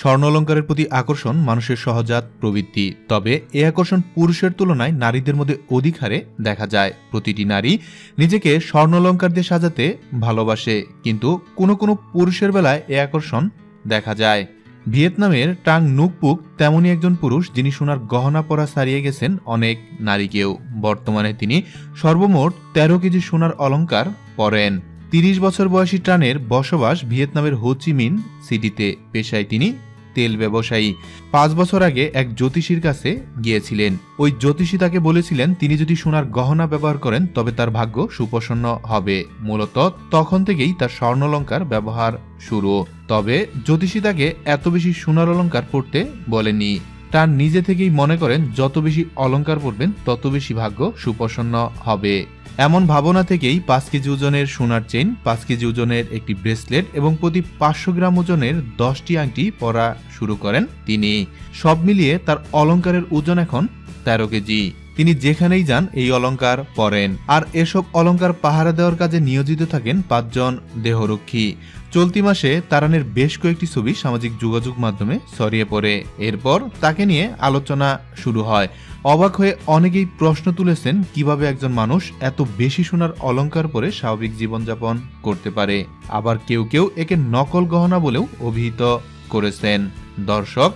স্বর্ণালঙ্কারের প্রতি আকর্ষণ মানুষের সহজাত প্রবৃত্তি। তবে এ আকর্ষণ পুরুষের তুলনায় নারীদের মধ্যে অধিক হারে দেখা যায়। প্রতিটি নারী নিজেকে স্বর্ণালঙ্কার দিয়ে সাজাতে ভালোবাসে, কিন্তু কোনো কোনো পুরুষের বেলায় এ আকর্ষণ দেখা যায়। ভিয়েতনামের টাং নুকপুক তেমনই একজন পুরুষ যিনি সোনার গহনা পরা সারিয়ে গেছেন অনেক নারীকেও। বর্তমানে তিনি সর্বমোট তেরো কেজি সোনার অলঙ্কার পরেন। তিরিশ বছর বয়সী ট্রানের বসবাস ভিয়েতনামের হোচিমিন সিটিতে। পেশায় তিনি তেল ব্যবসায়ী। পাঁচ বছর আগে এক জ্যোতিষীর কাছে গিয়েছিলেন। ওই জ্যোতিষী তাকে বলেছিলেন, তিনি যদি সোনার গহনা ব্যবহার করেন, তবে তার ভাগ্য সুপ্রসন্ন হবে। মূলত তখন থেকেই তার স্বর্ণলঙ্কার ব্যবহার শুরু। তবে জ্যোতিষী তাকে এত বেশি সোনার অলঙ্কার পড়তে বলেনি তার নিজে থেকেই মনে করেন, যত বেশি অলঙ্কার পড়বেন তত বেশি ভাগ্য সুপ্রসন্ন হবে। এমন ভাবনা থেকেই পাঁচ কেজি ওজনের সোনার চেইন, পাঁচ কেজি ওজনের একটি ব্রেসলেট এবং প্রতি পাঁচশো গ্রাম ওজনের দশটি আংটি পরা শুরু করেন তিনি। সব মিলিয়ে তার অলঙ্কারের ওজন এখন তেরো কেজি। তিনি যেখানেই যান এই অলঙ্কার পরেন। আর এসব অলঙ্কার পাহারা দেওয়ার কাজে নিয়োজিত থাকেন পাঁচজন দেহরক্ষী। চলতি মাসে তারানের বেশ কয়েকটি ছবি সামাজিক যোগাযোগ মাধ্যমে ছড়িয়ে পড়ে। এরপর তাকে নিয়ে আলোচনা শুরু হয়। অবাক হয়ে অনেকেই প্রশ্ন তুলেছেন, কীভাবে একজন মানুষ এত বেশি সোনার অলঙ্কার পরে স্বাভাবিক জীবনযাপন করতে পারে? আবার কেউ কেউ একে নকল গহনা বলেও অভিহিত করেছেন। দর্শক,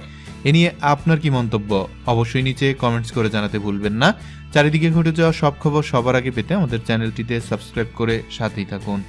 এ নিয়ে আপনার কি মন্তব্য? অবশ্যই নিচে কমেন্টস করে জানাতে ভুলবেন না। চারিদিকে ঘটে যাওয়া সব খবর সবার আগে পেতে আমাদের চ্যানেলটিতে সাবস্ক্রাইব করে সাথেই থাকুন।